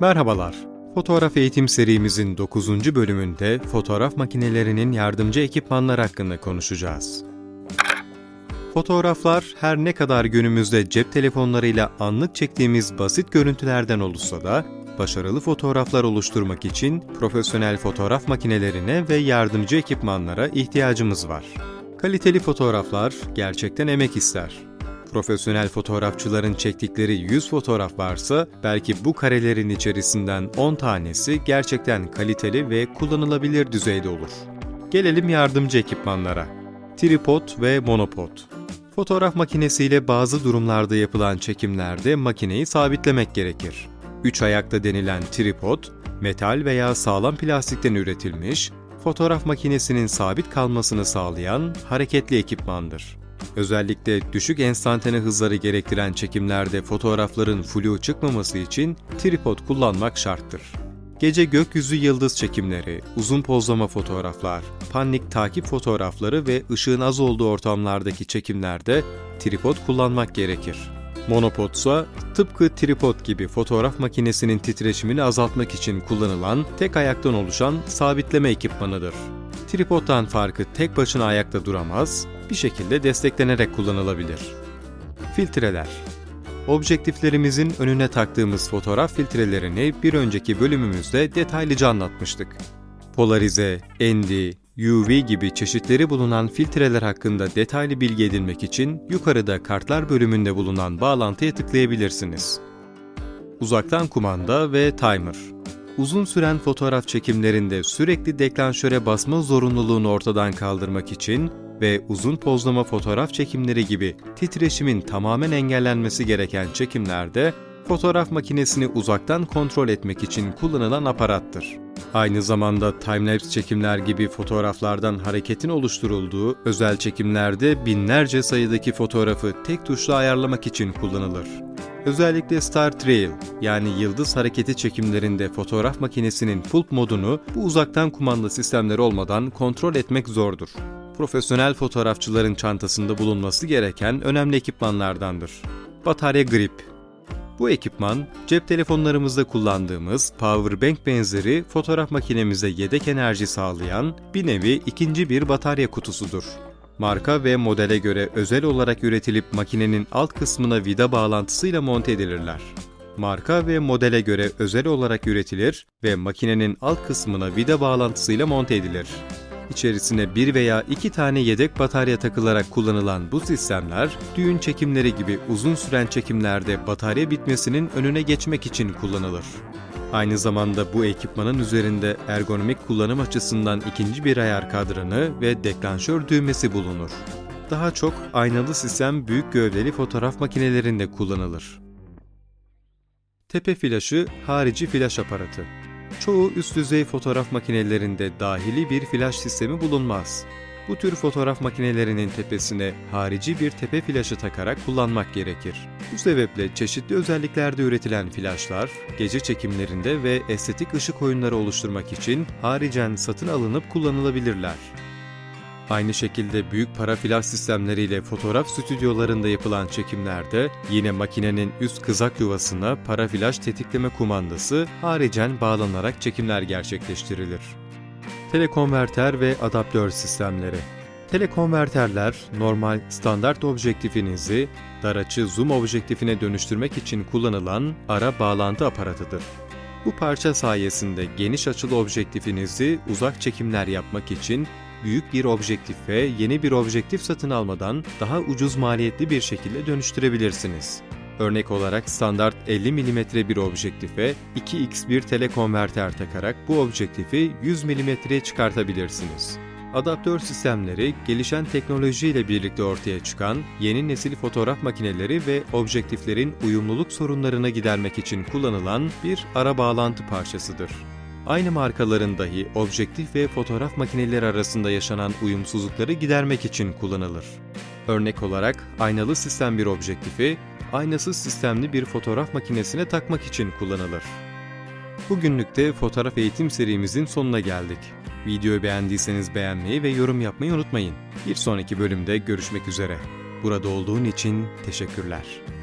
Merhabalar. Fotoğraf eğitim serimizin 9. bölümünde fotoğraf makinelerinin yardımcı ekipmanlar hakkında konuşacağız. Fotoğraflar her ne kadar günümüzde cep telefonlarıyla anlık çektiğimiz basit görüntülerden oluşsa da başarılı fotoğraflar oluşturmak için profesyonel fotoğraf makinelerine ve yardımcı ekipmanlara ihtiyacımız var. Kaliteli fotoğraflar gerçekten emek ister. Profesyonel fotoğrafçıların çektikleri 100 fotoğraf varsa belki bu karelerin içerisinden 10 tanesi gerçekten kaliteli ve kullanılabilir düzeyde olur. Gelelim yardımcı ekipmanlara. Tripod ve monopod. Fotoğraf makinesiyle bazı durumlarda yapılan çekimlerde makineyi sabitlemek gerekir. Üç ayakta denilen tripod, metal veya sağlam plastikten üretilmiş, fotoğraf makinesinin sabit kalmasını sağlayan hareketli ekipmandır. Özellikle düşük enstantane hızları gerektiren çekimlerde fotoğrafların flu çıkmaması için tripod kullanmak şarttır. Gece gökyüzü yıldız çekimleri, uzun pozlama fotoğraflar, panik takip fotoğrafları ve ışığın az olduğu ortamlardaki çekimlerde tripod kullanmak gerekir. Monopod ise tıpkı tripod gibi fotoğraf makinesinin titreşimini azaltmak için kullanılan tek ayaktan oluşan sabitleme ekipmanıdır. Tripoddan farkı tek başına ayakta duramaz, bir şekilde desteklenerek kullanılabilir. Filtreler Objektiflerimizin önüne taktığımız fotoğraf filtrelerini bir önceki bölümümüzde detaylıca anlatmıştık. Polarize, ND, UV gibi çeşitleri bulunan filtreler hakkında detaylı bilgi edinmek için yukarıda kartlar bölümünde bulunan bağlantıya tıklayabilirsiniz. Uzaktan kumanda ve timer. Uzun süren fotoğraf çekimlerinde sürekli deklanşöre basma zorunluluğunu ortadan kaldırmak için ve uzun pozlama fotoğraf çekimleri gibi titreşimin tamamen engellenmesi gereken çekimlerde fotoğraf makinesini uzaktan kontrol etmek için kullanılan aparattır. Aynı zamanda timelapse çekimler gibi fotoğraflardan hareketin oluşturulduğu özel çekimlerde binlerce sayıdaki fotoğrafı tek tuşla ayarlamak için kullanılır. Özellikle Star Trail yani yıldız hareketi çekimlerinde fotoğraf makinesinin pulp modunu bu uzaktan kumanda sistemleri olmadan kontrol etmek zordur. Profesyonel fotoğrafçıların çantasında bulunması gereken önemli ekipmanlardandır. Batarya grip bu ekipman, cep telefonlarımızda kullandığımız powerbank benzeri fotoğraf makinemize yedek enerji sağlayan bir nevi ikinci bir batarya kutusudur. Marka ve modele göre özel olarak üretilip makinenin alt kısmına vida bağlantısıyla monte edilirler. Marka ve modele göre özel olarak üretilir ve makinenin alt kısmına vida bağlantısıyla monte edilir. İçerisine bir veya iki tane yedek batarya takılarak kullanılan bu sistemler, düğün çekimleri gibi uzun süren çekimlerde batarya bitmesinin önüne geçmek için kullanılır. Aynı zamanda bu ekipmanın üzerinde ergonomik kullanım açısından ikinci bir ayar kadranı ve deklanşör düğmesi bulunur. Daha çok aynalı sistem büyük gövdeli fotoğraf makinelerinde kullanılır. Tepe flaşı harici flaş aparatı. Çoğu üst düzey fotoğraf makinelerinde dahili bir flash sistemi bulunmaz. Bu tür fotoğraf makinelerinin tepesine harici bir tepe flaşı takarak kullanmak gerekir. Bu sebeple çeşitli özelliklerde üretilen flaşlar, gece çekimlerinde ve estetik ışık oyunları oluşturmak için haricen satın alınıp kullanılabilirler. Aynı şekilde büyük para flash sistemleriyle fotoğraf stüdyolarında yapılan çekimlerde yine makinenin üst kızak yuvasına para flash tetikleme kumandası haricen bağlanarak çekimler gerçekleştirilir. Telekonverter ve adaptör sistemleri Telekonverterler normal standart objektifinizi dar açı zoom objektifine dönüştürmek için kullanılan ara bağlantı aparatıdır. Bu parça sayesinde geniş açılı objektifinizi uzak çekimler yapmak için büyük bir objektife yeni bir objektif satın almadan daha ucuz maliyetli bir şekilde dönüştürebilirsiniz. Örnek olarak standart 50 mm bir objektife 2x1 telekonverter takarak bu objektifi 100 mm'ye çıkartabilirsiniz. Adaptör sistemleri gelişen teknolojiyle birlikte ortaya çıkan yeni nesil fotoğraf makineleri ve objektiflerin uyumluluk sorunlarını gidermek için kullanılan bir ara bağlantı parçasıdır. Aynı markaların dahi objektif ve fotoğraf makineleri arasında yaşanan uyumsuzlukları gidermek için kullanılır. Örnek olarak aynalı sistem bir objektifi, aynasız sistemli bir fotoğraf makinesine takmak için kullanılır. Bugünlük de fotoğraf eğitim serimizin sonuna geldik. Videoyu beğendiyseniz beğenmeyi ve yorum yapmayı unutmayın. Bir sonraki bölümde görüşmek üzere. Burada olduğun için teşekkürler.